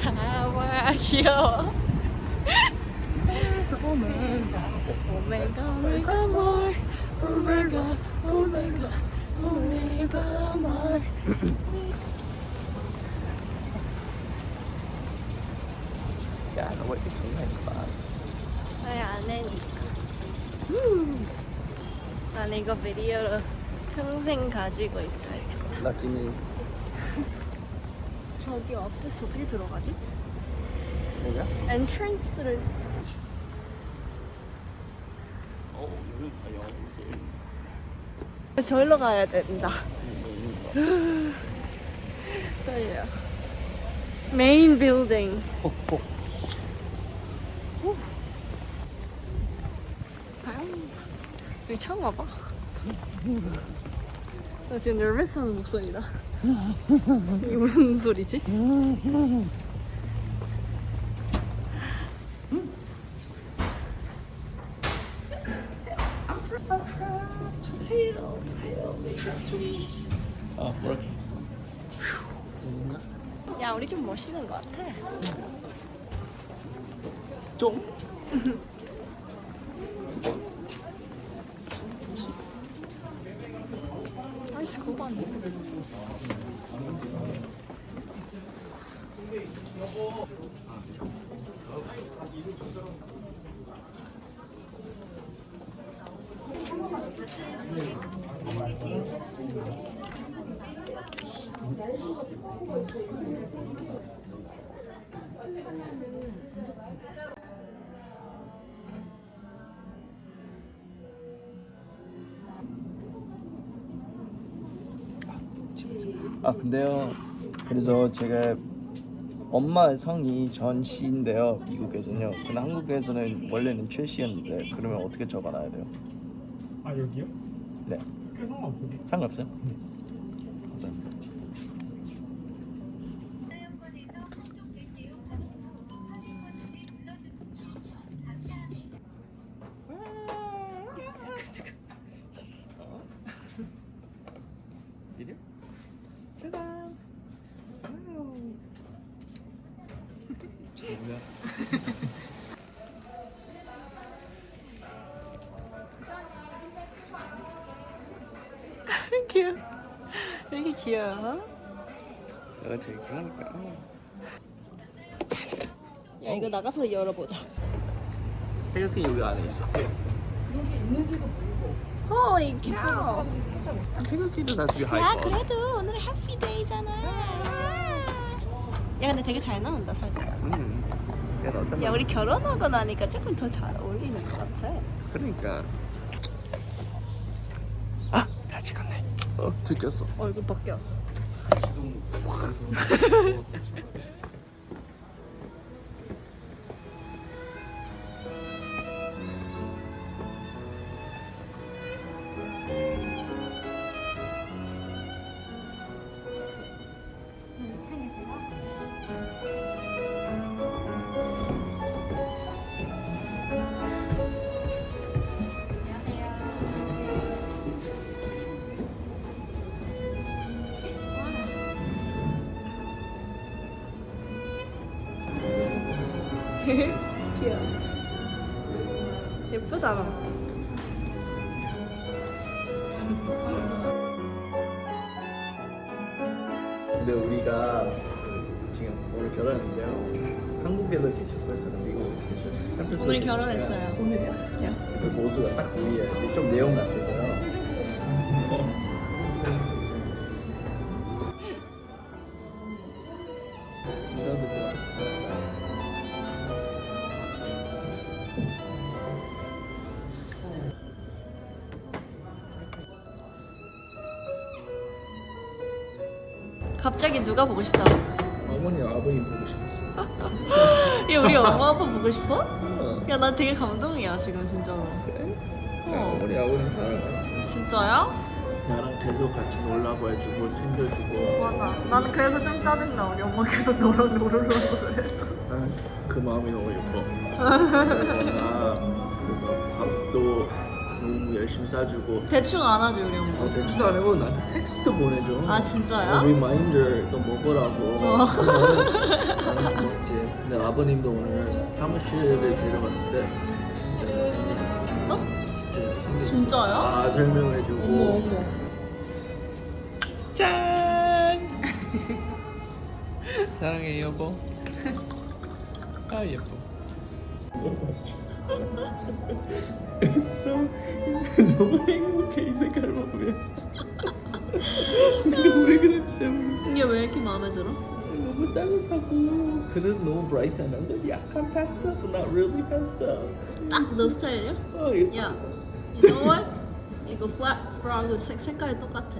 가와 귀여워 오메가 오메가 오메가 뭘 오메가 오메가 오메가 뭘 야, 너왜 이렇게 좋나니까. 아니 안 해니까 음. 난 이거 비디오로 평생 가지고 있어야겠다 럭키미 저기 앞에서 어떻게 들어가지? 뭐야? 엔트런스를 어, 여기 다 영어 저기로 가야 된다. 떨려. 메인 빌딩 여기 처음 와봐 나 지금 nervous한 목소리다 이게 무슨 소리지? 아, 그렇게. 야 우리 좀 멋있는 것 같아 좀? 아이스 고반 아, 근데요. 그래서 제가 엄마의 성이 전 씨인데요. 미국에서는요. 근데 한국에서는 원래는 최 씨였는데 그러면 어떻게 적어놔야 돼요? 아 여기요? 네. 꽤 상관없어요. 상관없어요? 감사합니다. 죄송합니다 귀여워. 왜 이렇게 귀여워? 내가 제일 귀여우니까 야 이거 나가서 열어보자. 태극기 여기 안에 있어. 어 이게 있어 태극기도 사실 야 하이퍼 그래도 오늘 해피데이잖아 야 근데 되게 잘 나온다 사진. 음. 야, 너 어떤 야 말- 우리 결혼하고 나니까 조금 더 잘 어울리는 것 같아. 그러니까. 아! 다 찍었네. 어 들켰어. 얼굴 벗겨 귀여워. 예쁘다 근데 우리가 지금 오늘 결혼했는데요. 한국에서 계셨고요. 저는 미국에서 계셨어요. 오늘. 결혼했어요. 오늘요? 그래서 모수가 딱 우리의 좀 내용 같아서 갑자기 누가 보고 싶다 어머니 아버님 보고 싶었어 야 우리 엄마 아빠 보고 싶어? 어, 야 나 되게 감동이야 지금 진짜로 그래? 나 어. 어머니 아버님 사랑해 진짜야? 나랑 계속 같이 놀라고 해주고 챙겨주고 맞아 나는 그래서 좀 짜증나 우리 엄마 계속 너랑 놀으려고 그래서 난 그 마음이 너무 예뻐. 그러거나 그래서 밥도 너무 열심히 싸주고 대충 안 하지 우리 어, 엄마. 대충도 안 하고 나한테 텍스트 보내줘 아 진짜요? 어, 리마인더 너 먹으라고 어. 나는 먹지 근데 아버님도 오늘 사무실에 데려갔을 때 진짜 힘들었어 어? 진짜 힘들었어 진짜요? 아 설명해주고 어머 어머. 짠 사랑해 여보 아 예뻐 It's so 너무 행복해 이 색깔 보면 근데 왜 그런지 모르겠어 이게 왜 이렇게 마음에 들어? 너무 따뜻하고 그래도 너무 브라이트한 거 약간 pastel but not really pastel 딱너 스타일이야? 어 이거 야, you know what? 이거 플랫 프라그 색 색깔이 똑같아.